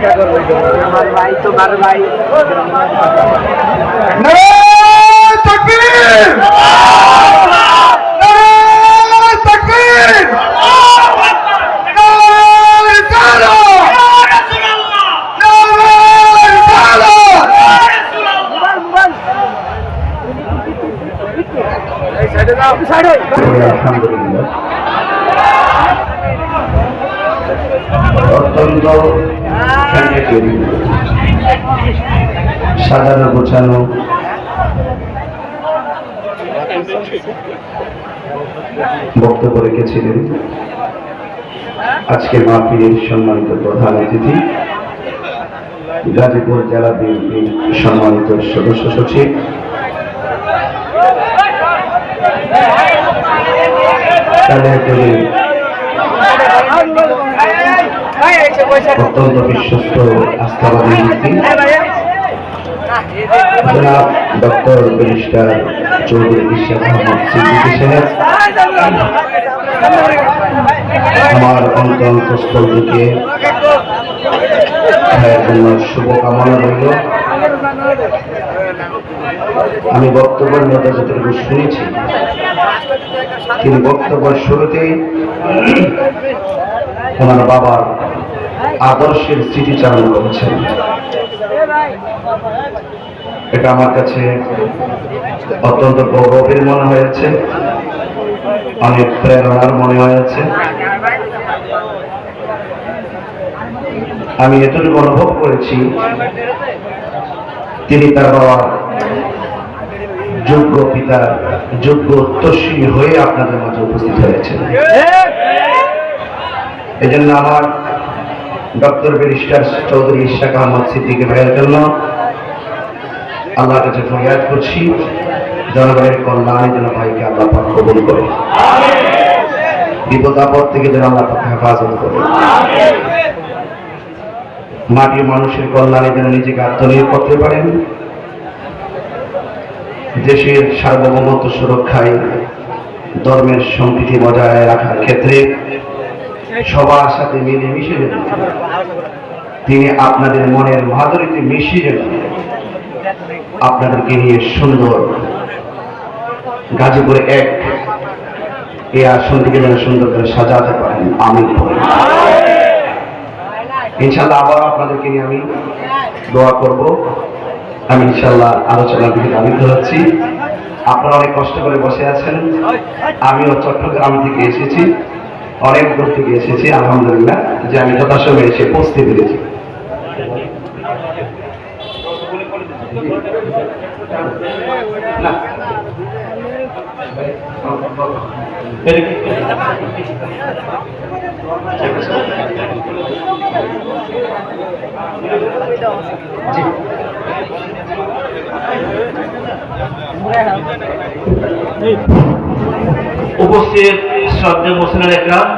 আমার ভাই তোমার ভাই। আলহামদুলিল্লাহ সাজানো, গোছানো বক্তব্য রেখেছিলেন আজকে মাহফিলের সম্মানিত প্রধান অতিথি, গাজীপুর জেলা বিএনপি সম্মানিত সদস্য সচিব, তাদের অত্যন্ত বিশ্বস্ত আস্থাবাদী ব্যক্তি। জনাব ডক্টর ব্যারিস্টার চৌধুরী সিদ্দিকী সাহেব আমার অন্ত অন্তঃস্থল থেকে ভাইয়ের জন্য শুভকামনা রইল। আমি বক্তব্যের মধ্যে যতটুকু শুনেছি তিনি বক্তব্যের শুরুতেই ওনার বাবার আদর্শের স্মৃতিচারণ করেছেন। এটা আমার কাছে অত্যন্ত গৌরবের মনে হয়েছে অনেক প্রেরণার মনে হয়েছে। আমি এতটুকু অনুভব করেছি তিনি তার বাবার যোগ্য পিতা যোগ্য উত্তরসূরি হয়ে আপনাদের মাঝে উপস্থিত হয়েছেন। এই জন্য আমার ডক্টর ব্যারিস্টার চৌধুরী ইশাক আহমদ সিদ্দিকী ভাইয়ের জন্য আল্লাহর কাছে ফরিয়াদ করছি। জনগণের কল্যাণের জন্য ভাইকে আল্লাহ পাক কবুল করে। বিপদ আপদ থেকে যেন আল্লাহ পাক হেফাজত করে। মাটির মানুষের কল্যাণে যেন নিজেকে আত্মনিয়োগ করতে পারেন। দেশের সার্বভৌমত্ব সুরক্ষায় ধর্মের সম্প্রীতি বজায় রাখার ক্ষেত্রে সবার সাথে মিলেমিশে যেন তিনি আপনাদের মনের মাধুরীতে মিশিয়ে যেন আপনাদেরকে নিয়ে সুন্দর গাজীপুরে এক এই আসনটিকে যেন সুন্দর করে সাজাতে পারেন। আমি ইনশাল্লাহ আবার আপনাদেরকে নিয়ে আমি দোয়া করব। আমি ইনশাল্লাহ আলোচনার দিকে দাবিত হচ্ছি। আপনারা অনেক কষ্ট করে বসে আছেন। আমিও চট্টগ্রাম থেকে এসেছি। অনেক দূর থেকে এসেছি আলহামদুলিল্লাহ যে আমি যথাসময়ে এসে পৌঁছতে পেরেছি উপস্থিত শ্রদ্ধা মোসিনুল একরাম।